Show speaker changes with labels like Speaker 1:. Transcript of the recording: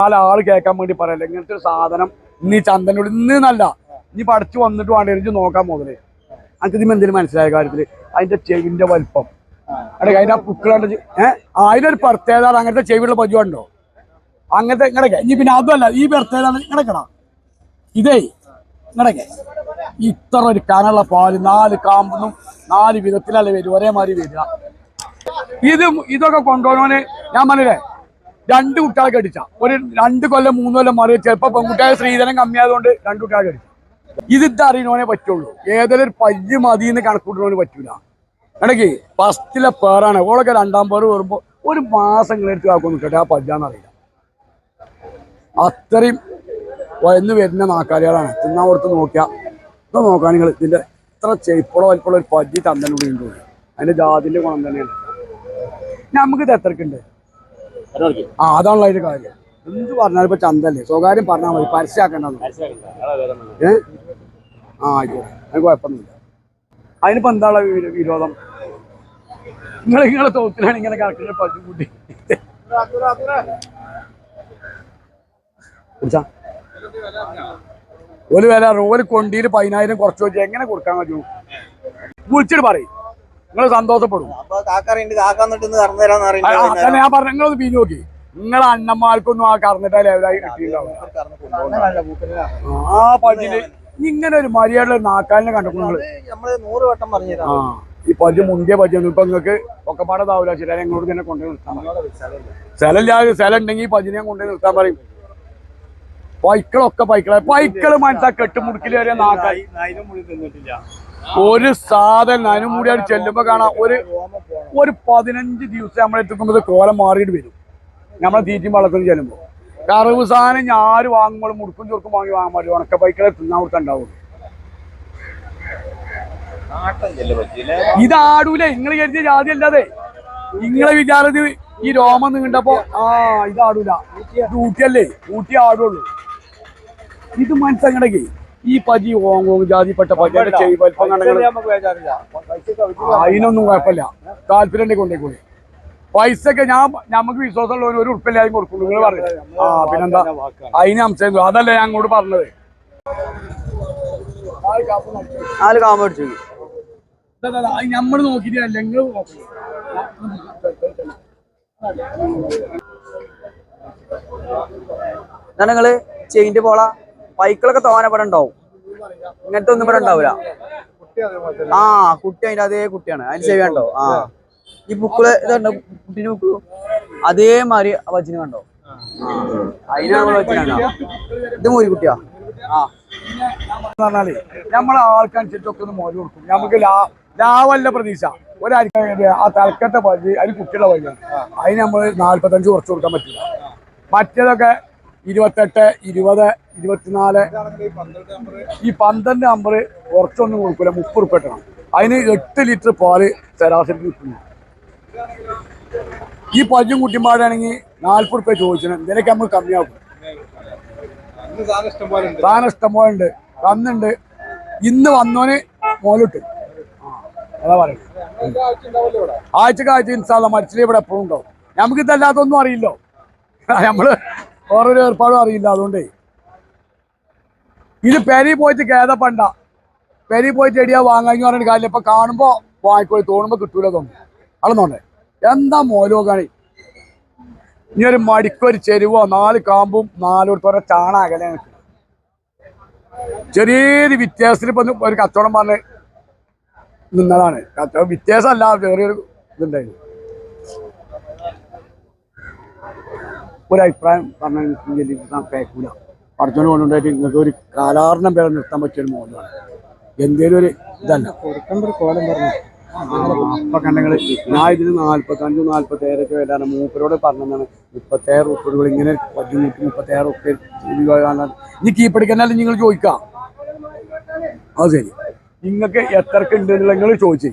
Speaker 1: നാല് ആൾ കേൾക്കാൻ വേണ്ടി പറയല്ല? ഇങ്ങനത്തെ ഒരു സാധനം ഇന്ന് ഈ ചന്തനോട് ഇന്ന് നല്ല ഇനി പഠിച്ചു വന്നിട്ട് വേണ്ടി? നോക്കാൻ മുതലേ. എനിക്ക് ഇതിന് എന്തെങ്കിലും മനസ്സിലായ കാര്യത്തിൽ അതിന്റെ ചെവിന്റെ വലിപ്പം. അവിടെ അതിന്റെ പുക്കളുണ്ട് ഏഹ് അതിനൊരു പ്രത്യേകത അങ്ങനത്തെ ചെവിയുള്ള പജുണ്ടോ അങ്ങനത്തെ ഇങ്ങടക്ക ഇനി പിന്നെ അതുമല്ല ഈ പ്രത്യേകത ഇങ്ങടക്കടാ ഇതേ ഇങ്ങടക്ക ഇത്ര ഒരു കനുള്ള പാൽ നാല് കാമ്പൊന്നും നാല് വിധത്തിലല്ലേ വരും? ഒരേമാതിരി വരിക. ഇത് ഇതൊക്കെ കൊണ്ടുപോകണോന് ഞാൻ പറഞ്ഞില്ലേ? രണ്ട് കുട്ടികളെ കടിച്ച ഒരു രണ്ട് കൊല്ലം മൂന്ന് കൊല്ലം മാറി. ചിലപ്പോ പെൺകുട്ടിയായ സ്ത്രീധനം കമ്മിയായതുകൊണ്ട് രണ്ട് കുട്ടികളെ കടിച്ചു ഇത് അറിയണോനെ പറ്റുള്ളൂ. ഏതൊരു പല്ല് മതി എന്ന് കണക്കൂട്ടണോന് പറ്റൂല. ഇടയ്ക്ക് ഫസ്റ്റിലെ പേറാണ്. ഓളൊക്കെ രണ്ടാം പേർ വരുമ്പോ ഒരു മാസം ഇങ്ങനെ എടുത്ത് കാക്കൊന്നും കേട്ടെ. ആ പയ്യാന്നറിയില്ല അത്രയും വയന്ന് വരുന്ന നാക്കാലികളാണ്. തിന്നാൻ കൊടുത്ത് നോക്കിയാ. ഇപ്പൊ നോക്കാൻ നിങ്ങൾ ഇതിന്റെ ഇത്ര ചെയ്പ്പുള്ള വലിപ്പുള്ള ഒരു തന്തനൂടി ഉണ്ട് അതിന്റെ ജാതിന്റെ ഗുണം തന്നെയാണ്. നമുക്ക് ഇത് എത്രക്കുണ്ട്? ആ അതാണല്ലോ അതിന്റെ കാര്യം. എന്ത് പറഞ്ഞാലും ഇപ്പൊ ചന്തല്ലേ? സ്വകാര്യം പറഞ്ഞാൽ മതി പരസ്യമാക്കണ്ടെന്ന് ഏ? ആ ആയിക്കോട്ടെ. അത് കുഴപ്പമൊന്നുമില്ല. അതിനിപ്പോ എന്താണ് വിരോധം? നിങ്ങൾ നിങ്ങളെ തോത്തിലാണ് ഇങ്ങനെ കണക്കിന് പറ്റി കൂട്ടി. കുടിച്ചാ? ഒരു വില ഒരു കൊണ്ടിയിൽ പതിനായിരം കുറച്ച് വെച്ച് എങ്ങനെ കൊടുക്കാൻ പറ്റൂ? വിളിച്ചിട്ട് പറയും. നിങ്ങൾ സന്തോഷപ്പെടും.
Speaker 2: അപ്പൊ കാക്കറിയുണ്ട് കാക്ക എന്നിട്ട് ഇന്ന് കറന്നു തരാന്ന്
Speaker 1: ആ,
Speaker 2: അറിയണ്ട
Speaker 1: ആ, ഞാൻ പറഞ്ഞു നിങ്ങളൊന്ന് പിരി നോക്കി നിങ്ങളെ അണ്ണന്മാർക്കൊന്നും ആ കറന്നിട്ടാ ലെവലായി കിട്ടിയിട്ടുണ്ടാവില്ല ആ പല്ലിൽ ഇങ്ങനെ ഒരു മര്യാദ നാക്കാലിനെ
Speaker 2: നമ്മൾ നൂറ് വട്ടം പറഞ്ഞു
Speaker 1: ആ ഈ പല്ല് മുന്തിയ പല്ലിയൊന്നും ഇപ്പൊ നിങ്ങൾക്ക് ഒക്കെപ്പാടെ താവില്ല ചില ഇങ്ങോട്ട് തന്നെ കൊണ്ടുപോയി നിർത്താൻ പറയും. സ്ഥലമില്ലാതെ സ്ഥലം ഉണ്ടെങ്കിൽ ഈ പല്ലിനെ കൊണ്ടുപോയി നിർത്താൻ പറയും. പൈക്കളൊക്കെ പൈക്കളെ. പൈക്കൾ മനസ്സാ കെട്ടുമുടുക്കിൽ വരെ നാക്കായി ഒരു സാധനം അതിനും കൂടി അവിടെ ചെല്ലുമ്പോ കാണാം. ഒരു ഒരു പതിനഞ്ച് ദിവസം നമ്മളെ എത്തിക്കുമ്പോൾ കോലം മാറിയിട്ട് വരും. നമ്മളെ തീറ്റും വളർത്തും ചെല്ലുമ്പോൾ കറവ് സാധനം ഞാൻ വാങ്ങുമ്പോൾ മുടുക്കും ചുരുക്കും വാങ്ങി വാങ്ങാൻ പറ്റും ഉണക്ക പൈക്കളെ തിന്നാൻ കൊടുത്തുണ്ടാവും ഇതാടൂല. നിങ്ങൾ കരുതിയ ജാതി അല്ലാതെ. നിങ്ങളെ വിചാരത്തിൽ ഈ രോമം നീണ്ടപ്പോ ആ ഇതാടൂല. ഊട്ടിയല്ലേ? ഊട്ടി ആടുള്ളൂ. ഇത് മനസ്സങ്ങടക്ക്. ഈ പജി ഹോങ്കോങ് ജാതിപ്പെട്ട പജിയുടെ ചെയ് വലിപ്പം കണ്ടെങ്കിൽ അതിനൊന്നും കുഴപ്പമില്ല താല്പര്യം ഉണ്ടെങ്കിൽ കൊണ്ടേക്കൂടി പൈസ ഒക്കെ ഞാൻ നമുക്ക് വിശ്വാസമുള്ള ഒരു ഉറപ്പില്ലാതെ കൊടുക്കും. നിങ്ങൾ പറഞ്ഞു ആ പിന്നെന്താ? അതിന് സംശയം അതല്ല ഞാൻ അങ്ങോട്ട് പറഞ്ഞത്.
Speaker 2: നാല് കാമ്പ് അടിച്ചു.
Speaker 1: നമ്മൾ നോക്കിയിട്ടില്ല. നിങ്ങൾ
Speaker 2: എന്നാ നിങ്ങൾ ചെയിന്റെ പോള. പൈക്കളൊക്കെ ഇവിടെ ഉണ്ടാവും. ഇങ്ങനത്തെ ഒന്നും ഇവിടെ ഉണ്ടാവൂല. ആ കുട്ടി അതിന്റെ അതേ കുട്ടിയാണ്. അതിന് ചെവി കണ്ടോ ആ. ഈ ബുക്കിൾ ഇതുണ്ടോ? കുട്ടീന് ബുക്ക് അതേമാതിരി വജിന് കണ്ടോ? അതിനാണ് ഇത് മൂരി കുട്ടിയാ? ആ.
Speaker 1: പറഞ്ഞാൽ നമ്മളെ ആൾക്കനുസരിച്ചൊക്കെ ഒന്ന് മോര് കൊടുക്കും. നമുക്ക് ലാ ലാഭമല്ല പ്രതീക്ഷ. ഒരാൾക്ക് ആ തലക്കത്തെ വഴി അതിന് കുട്ടിയുടെ പതിയാണ് അതിന് നമ്മൾ നാല്പത്തഞ്ച് കുറച്ച് കൊടുക്കാൻ പറ്റില്ല. മറ്റേതൊക്കെ ഇരുപത്തെട്ട് ഇരുപത് ഇരുപത്തിനാല്. ഈ പന്ത്രണ്ട് നമ്പർ കുറച്ചൊന്നും കൊടുക്കില്ല മുപ്പത് ഉറുപ്പ് കിട്ടണം അതിന് എട്ട് ലിറ്റർ പാൽ ശരാശരി കിട്ടുന്നു. ഈ പഞ്ചും കുട്ടിമാടാണെങ്കിൽ നാൽപ്പത് ഉറുപ്പ്യ ചോദിച്ചത് ഇതിനൊക്കെ നമ്മൾ കമ്മിയാകും സാധനം ഇഷ്ടംപോലുണ്ട് കന്നുണ്ട് ഇന്ന് വന്നോന് മോലിട്ട് അതാ പറയുന്നത് ആഴ്ചക്കാഴ്ച ഇൻസാള്ള മരിച്ചിലെ ഇവിടെ എപ്പോഴും ഉണ്ടാവും. നമുക്ക് ഇതല്ലാത്തൊന്നും അറിയില്ലോ. നമ്മൾ വേറൊരു ഏർപ്പാടും അറിയില്ല അതുകൊണ്ടേ. ഇത് പെരി പോയിട്ട് കേതപ്പണ്ട പെരി പോയിട്ട് എടിയാ വാങ്ങാന്ന് പറഞ്ഞ കാര്യം ഇപ്പൊ കാണുമ്പോ വാങ്ങിക്കോളി തോന്നുമ്പോ കിട്ടൂല തോന്നുന്നു. അളന്നോണ്ടേ എന്താ മോലോകാണി ഇനി ഒരു മടിക്കൊരു ചെരുവോ നാല് കാമ്പും നാലോടത്തോടെ ചാണ അകലെ നിൽക്കുന്നത് ചെറിയൊരു വ്യത്യാസത്തിൽ ഇപ്പൊ ഒരു കച്ചവടം പറഞ്ഞ് നിന്നതാണ്. കച്ചവടം വ്യത്യാസമല്ല ചെറിയൊരു ഇതുണ്ടായിരുന്നു ഒരു അഭിപ്രായം പറഞ്ഞെങ്കിൽ കേൾക്കൂല. പഠിച്ചോണ്ട് കൊണ്ടുണ്ടായിട്ട് നിങ്ങൾക്ക് ഒരു കാലാർണം പേരെ നിർത്താൻ പറ്റിയൊരു മോഡലാണ്. എന്തേലും ഒരു ഇതല്ല.
Speaker 2: കോലം പറഞ്ഞു
Speaker 1: അപ്പൊ കണ്ടെങ്കിൽ ഞാൻ ഇതിന് നാല്പത്തഞ്ചും നാല്പത്തി ഏഴൊക്കെ വരാണ്. മൂപ്പരോട് പറഞ്ഞതാണ് മുപ്പത്തേഴ് ഉപ്പുകൾ ഇങ്ങനെ പതിനൂറ്റി മുപ്പത്തേഴ് ഉറുപ്പ് ഇനി കീപ്പടിക്കാനല്ല നിങ്ങൾ ചോദിക്കാം? അത് ശരി. നിങ്ങൾക്ക് എത്രക്ക് ഉണ്ട് നിങ്ങൾ ചോദിച്ചേ.